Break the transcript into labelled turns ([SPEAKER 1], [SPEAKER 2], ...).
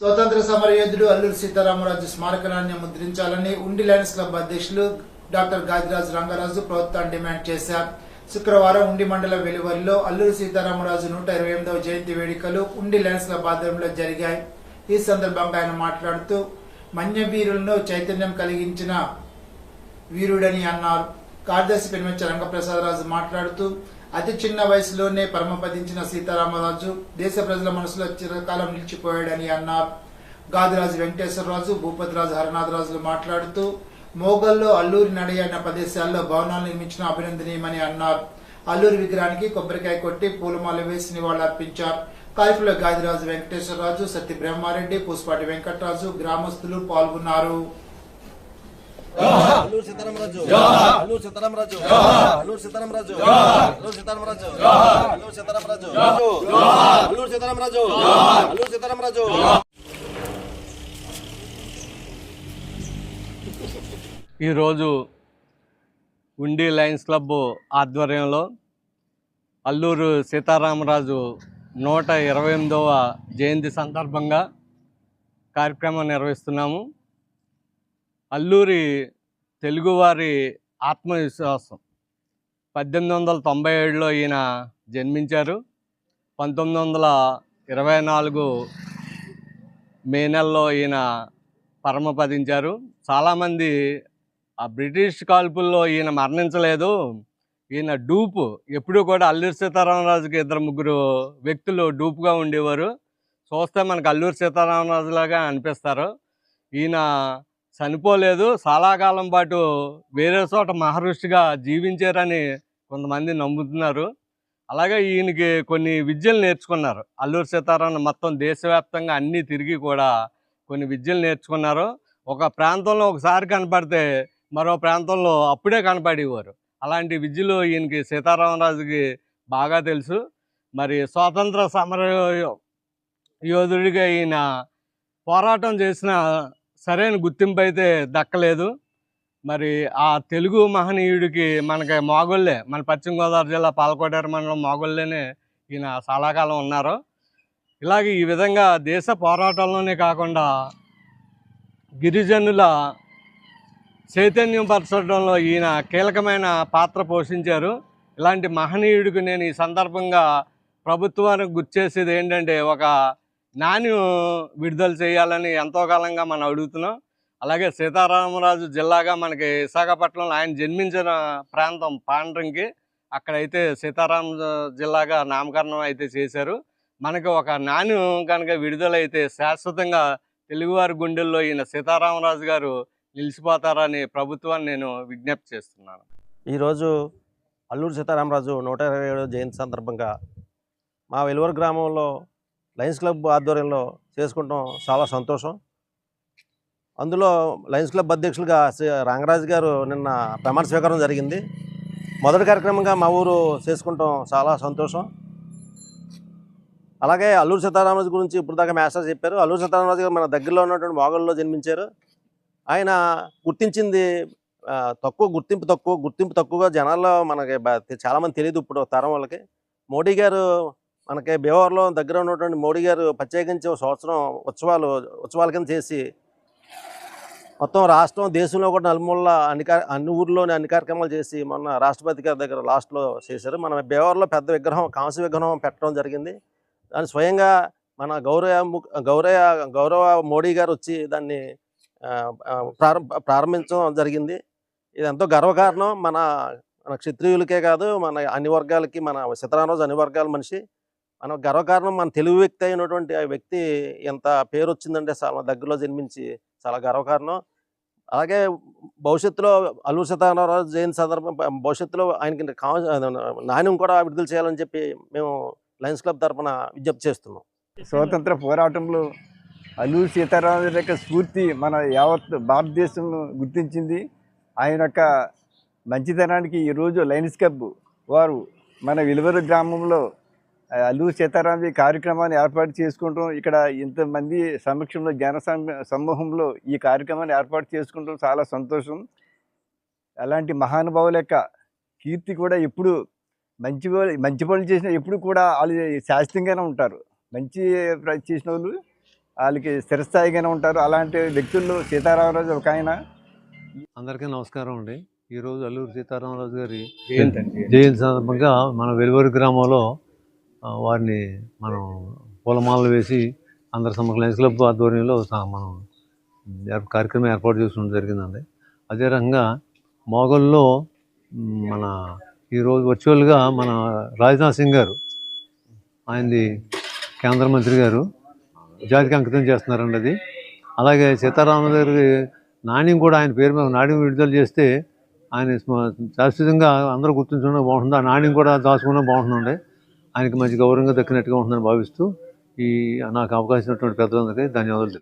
[SPEAKER 1] స్వతంత్ర సమరయోధుడు అల్లూరి సీతారామరాజు స్మారకాన్ని ముద్రించాలని ఉండి లయన్స్ క్లబ్ అధ్యక్షులు డాక్టర్ గాదిరాజు రంగరాజు ప్రభుత్వాన్ని డిమాండ్ చేశారు. శుక్రవారం ఉండి మండల వెలువరిలో అల్లూరి సీతారామరాజు నూట ఇరవై ఎనిమిదవ జయంతి వేడుకలు ఉండి లయన్స్ క్లబ్ ఆధ్వర్యంలో జరిగాయి. ఈ సందర్భంగా ఆయన మాట్లాడుతూ మన్యవీరులను చైతన్యం కలిగించిన వీరుడని అన్నారు. కార్యదర్శి పెనుమంచ రంగప్రసాదరాజు మాట్లాడుతూ అతి చిన్న వయసులోనే పరమపదించిన సీతారామరాజు దేశ ప్రజల మనసులో చిరకాలం నిలిచిపోయాడని అన్నారు గాదిరాజు వెంకటేశ్వరరాజు భూపతిరాజు హరనాథరాజులు మాట్లాడుతూ మోగల్లో అల్లూరి నడియన్న ప్రదేశాల్లో భవనాలు నిర్మించిన అభినందనీయమని అన్నారు. అల్లూరి విగ్రహానికి కొబ్బరికాయ కొట్టి పూలమాల వేసి నివాళులర్పించారు కార్యక్రమంలో గాదిరాజు వెంకటేశ్వరరాజు సత్య బ్రహ్మారెడ్డి పూసపాటి వెంకటరాజు గ్రామస్తులు పాల్గొన్నారు.
[SPEAKER 2] అల్లూరు సీతారామరాజు. అల్లూరు సీతారామరాజు. అల్లూరు సీతారామరాజు. అల్లూరు సీతారామరాజు. అల్లూరు సీతారామరాజు. అల్లూరు సీతారామరాజు. అల్లూరు సీతారామరాజు.
[SPEAKER 3] ఈరోజు ఉండి లయన్స్ క్లబ్ ఆధ్వర్యంలో అల్లూరు సీతారామరాజు నూట ఇరవై ఎనిమిదవ జయంతి సందర్భంగా కార్యక్రమం నిర్వహిస్తున్నాము. అల్లూరి తెలుగువారి ఆత్మవిశ్వాసం. పద్దెనిమిది వందల తొంభై ఏడులో ఈయన జన్మించారు. పంతొమ్మిది వందల ఇరవై నాలుగు మే నెలలో ఈయన పరమపదించారు. చాలామంది ఆ బ్రిటిష్ కాల్పుల్లో ఈయన మరణించలేదు. ఈయన డూపు ఎప్పుడూ కూడా అల్లూరి సీతారామరాజుకి ఇద్దరు ముగ్గురు వ్యక్తులు డూపుగా ఉండేవారు. చూస్తే మనకు అల్లూరి సీతారామరాజులాగా అనిపిస్తారు. ఈయన చనిపోలేదు. చాలాకాలం పాటు వేరే చోట మహర్షిగా జీవించారని కొంతమంది నమ్ముతున్నారు. అలాగే ఈయనకి కొన్ని విద్యలు నేర్చుకున్నారు. అల్లూరు సీతారామన్ మొత్తం దేశవ్యాప్తంగా అన్నీ తిరిగి కూడా కొన్ని విద్యలు నేర్చుకున్నారు. ఒక ప్రాంతంలో ఒకసారి కనపడితే మరో ప్రాంతంలో అప్పుడే కనపడేవారు. అలాంటి విద్యలు ఈయనకి సీతారామరాజుకి బాగా తెలుసు. మరి స్వాతంత్ర సమర యోధుడిగా ఈయన పోరాటం చేసిన సరైన గుర్తింపు అయితే దక్కలేదు. మరి ఆ తెలుగు మహనీయుడికి మనకి మాగోళ్ళే మన పశ్చిమ గోదావరి జిల్లా పాలకోటేరు మండలం మాగోళ్ళేనే ఈయన చాలాకాలం ఉన్నారు. ఇలాగే ఈ విధంగా దేశ పోరాటంలోనే కాకుండా గిరిజనుల చైతన్యం పరచడంలో ఈయన కీలకమైన పాత్ర పోషించారు. ఇలాంటి మహనీయుడికి నేను ఈ సందర్భంగా ప్రభుత్వానికి గుర్చేసేది ఏంటంటే ఒక నాణ్యం విడుదల చేయాలని ఎంతో కాలంగా మనం అడుగుతున్నాం. అలాగే సీతారామరాజు జిల్లాగా మనకి విశాఖపట్నంలో ఆయన జన్మించిన ప్రాంతం పాండ్రంకి. అక్కడైతే సీతారామ జిల్లాగా నామకరణం అయితే చేశారు. మనకి ఒక నాని కనుక విడుదలైతే శాశ్వతంగా తెలుగువారి గుండెల్లో ఈయన సీతారామరాజు గారు నిలిచిపోతారని ప్రభుత్వాన్ని నేను విజ్ఞప్తి చేస్తున్నాను.
[SPEAKER 2] ఈరోజు అల్లూరు సీతారామరాజు నూట ఇరవై ఏడో జయంతి సందర్భంగా మా వెలువరు గ్రామంలో లయన్స్ క్లబ్ ఆధ్వర్యంలో చేసుకుంటాం. చాలా సంతోషం. అందులో లయన్స్ క్లబ్ అధ్యక్షులుగా శ్రీ రంగరాజు గారు నిన్న ప్రమాణ స్వీకారం జరిగింది. మొదటి కార్యక్రమంగా మా ఊరు చేసుకుంటాం. చాలా సంతోషం. అలాగే అల్లూరు సీతారామరాజు గురించి ఇప్పుడు దాకా మేస్టర్ చెప్పారు. అల్లూరు సీతారామరాజు గారు మన దగ్గరలో ఉన్నటువంటి మోగల్లో జన్మించారు. ఆయన గుర్తించింది తక్కువ గుర్తింపు తక్కువ గుర్తింపు తక్కువగా జనాల్లో మనకి చాలామంది తెలియదు ఇప్పుడు తరం వాళ్ళకి. మోడీ గారు మనకి బీహార్లో దగ్గర ఉన్నటువంటి మోడీ గారు ప్రత్యేకించి ఒక సంవత్సరం ఉత్సవాలు ఉత్సవాల కింద చేసి మొత్తం రాష్ట్రం దేశంలో కూడా నలుమూల అన్ని అన్ని ఊర్లోని అన్ని కార్యక్రమాలు చేసి మొన్న రాష్ట్రపతి గారి దగ్గర లాస్ట్లో చేశారు. మన బీహార్లో పెద్ద విగ్రహం కాంస్య విగ్రహం పెట్టడం జరిగింది. దాన్ని స్వయంగా మన గౌరవ గౌరవ గౌరవ మోడీ గారు వచ్చి దాన్ని ప్రారంభించడం జరిగింది. ఇది ఎంతో గర్వకారణం. మన మన క్షత్రియులకే కాదు మన అన్ని వర్గాలకి మన సీతారామరాజు అన్ని వర్గాల మనిషి. మన గర్వకారణం మన తెలుగు వ్యక్తి అయినటువంటి ఆ వ్యక్తి ఎంత పేరు వచ్చిందంటే చాలా దగ్గరలో జన్మించి చాలా గర్వకారణం. అలాగే భవిష్యత్తులో అల్లూరు సీతారామరాజు జయంతి సందర్భం భవిష్యత్తులో ఆయనకి నాణ్యం కూడా విడుదల చేయాలని చెప్పి మేము లయన్స్ క్లబ్ తరఫున విజ్ఞప్తి చేస్తున్నాం.
[SPEAKER 4] స్వాతంత్ర పోరాటంలో అల్లూరు సీతారామరాజు యొక్క స్ఫూర్తి మన యావత్ భారతదేశం గుర్తించింది. ఆయన యొక్క మంచితనానికి ఈరోజు లయన్స్ క్లబ్ వారు మన విలువరు గ్రామంలో అల్లూరి సీతారామరాజు కార్యక్రమాన్ని ఏర్పాటు చేసుకుంటాం. ఇక్కడ ఇంతమంది సమక్షంలో జన సమ- సమూహంలో ఈ కార్యక్రమాన్ని ఏర్పాటు చేసుకుంటాం. చాలా సంతోషం. అలాంటి మహానుభావుల యొక్క కీర్తి కూడా ఎప్పుడు మంచి మంచి పనులు చేసిన ఎప్పుడు కూడా వాళ్ళు శాశ్వతంగానే ఉంటారు. మంచి చేసిన వాళ్ళు వాళ్ళకి స్థిరస్థాయిగానే ఉంటారు. అలాంటి వ్యక్తుల్లో సీతారామరాజు ఒక ఆయన.
[SPEAKER 5] అందరికీ నమస్కారం అండి. ఈరోజు అల్లూరు సీతారామరాజు గారి జయంతి సందర్భంగా మన వెలువరి గ్రామంలో వారిని మనం పూలమాలలు వేసి అందరి సమగ్ర లైన్స్ క్లబ్ ఆధ్వర్యంలో మనం కార్యక్రమం ఏర్పాటు చేసుకోవడం జరిగిందండి. అదే రకంగా మొగల్లో మన ఈరోజు వర్చువల్గా మన రాజ్నాథ్ సింగ్ గారు ఆయనది కేంద్ర మంత్రి గారు జాతికి అంకితం చేస్తున్నారండి అది. అలాగే సీతారామ గారి నాణ్యం కూడా ఆయన పేరు మీద నాణ్యం విడుదల చేస్తే ఆయన శాశ్వతంగా అందరూ గుర్తుంచుకున్నా బాగుంటుంది. ఆ నాణ్యం కూడా దాచుకున్నా బాగుంటుందండి. ఆయనకి మంచి గౌరవంగా దక్కినట్టుగా ఉంటుందని భావిస్తూ ఈ నాకు అవకాశం ఇచ్చినటువంటి పెద్దలందరికీ ధన్యవాదాలు